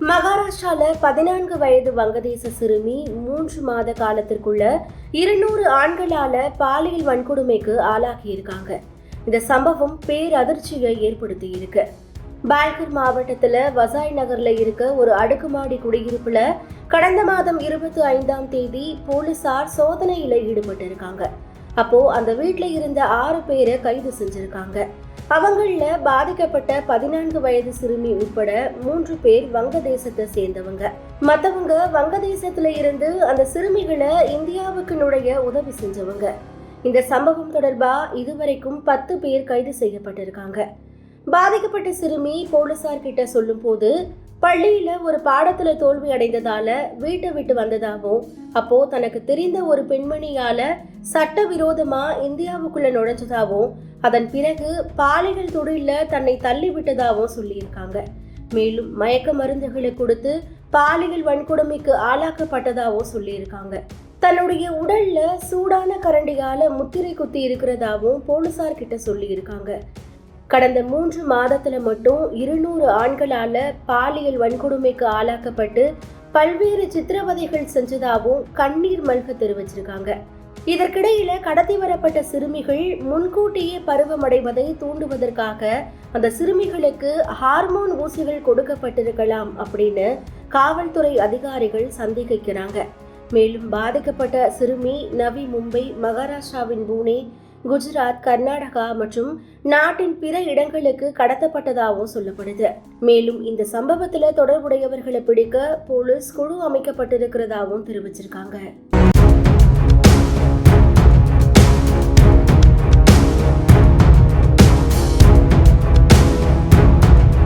மகாராஷ்டிரால பதினான்கு வயது வங்கதேச சிறுமி மூன்று மாத காலத்திற்குள்ள இருநூறு ஆண்களால பாலியல் வன்கொடுமைக்கு ஆளாகி இருக்காங்க இந்த சம்பவம் பேரதிர்ச்சியை ஏற்படுத்தி இருக்கு. பால்கர் மாவட்டத்துல வசாய் நகர்ல இருக்க ஒரு அடுக்குமாடி குடியிருப்புல கடந்த மாதம் இருபத்தி ஐந்தாம் தேதி போலீசார் சோதனையில ஈடுபட்டு அப்போது அப்போ அந்த வீட்டில் இருந்த ஆறு பேரை கைது செஞ்சிருக்காங்க. அவங்களில் பாதிக்கப்பட்ட பதினான்கு வயது சிறுமி உட்பட மூன்று பேர் வங்கதேசத்தை சேர்ந்தவங்க. மற்றவங்க வங்கதேசத்துல இருந்து அந்த சிறுமிகளை இந்தியாவுக்கு நுழைய உதவி செஞ்சவங்க. இந்த சம்பவம் தொடர்பா இதுவரைக்கும் பத்து பேர் கைது செய்யப்பட்டிருக்காங்க. பாதிக்கப்பட்ட சிறுமி போலீசார் கிட்ட சொல்லும்போது பள்ளியில் ஒரு பாடத்தில் தோல்வி அடைந்ததால வீட்டை விட்டு வந்ததாகவும் அப்போ தனக்கு தெரிந்த ஒரு பெண்மணியால சட்டவிரோதமா இந்தியாவுக்குள்ள நுழைஞ்சதாகவும் அதன் பிறகு பாலியல் தொழிலில் தன்னை தள்ளி விட்டதாகவும் சொல்லியிருக்காங்க. மேலும் மயக்க மருந்துகளை கொடுத்து பாலியல் வன்கொடுமைக்கு ஆளாக்கப்பட்டதாகவும் சொல்லியிருக்காங்க. தன்னுடைய உடல்ல சூடான கரண்டியால முத்திரை குத்தி இருக்கிறதாவும் போலீசார் கிட்ட சொல்லியிருக்காங்க. கடந்த மூன்று மாதத்துல மட்டும் இருநூறு ஆண்களால பாலியல் வன்கொடுமைக்கு ஆளாக்கப்பட்டு பல்வேறு சித்திரவதைகள் செஞ்சதாகவும் கண்ணீர் மல்க தெரிவிச்சிருக்காங்க. இதற்கிடையில கடத்தி வரப்பட்ட சிறுமிகள் முன்கூட்டியே பருவமடைவதை தூண்டுவதற்காக அந்த சிறுமிகளுக்கு ஹார்மோன் ஊசிகள் கொடுக்கப்பட்டிருக்கலாம் அப்படின்னு காவல்துறை அதிகாரிகள் சந்தேகிக்கிறாங்க. மேலும் பாதிக்கப்பட்ட சிறுமி நவி மும்பை மகாராஷ்டிராவின் பூனே குஜராத் கர்நாடகா மற்றும் நாட்டின் பிற இடங்களுக்கு கடத்தப்பட்டதாகவும் சொல்லப்படுது. மேலும் இந்த சம்பவத்தில் தொடர்புடையவர்களை பிடிக்க போலீஸ் குழு அமைக்கப்பட்டிருக்கிறதாகவும் தெரிவிச்சிருக்காங்க.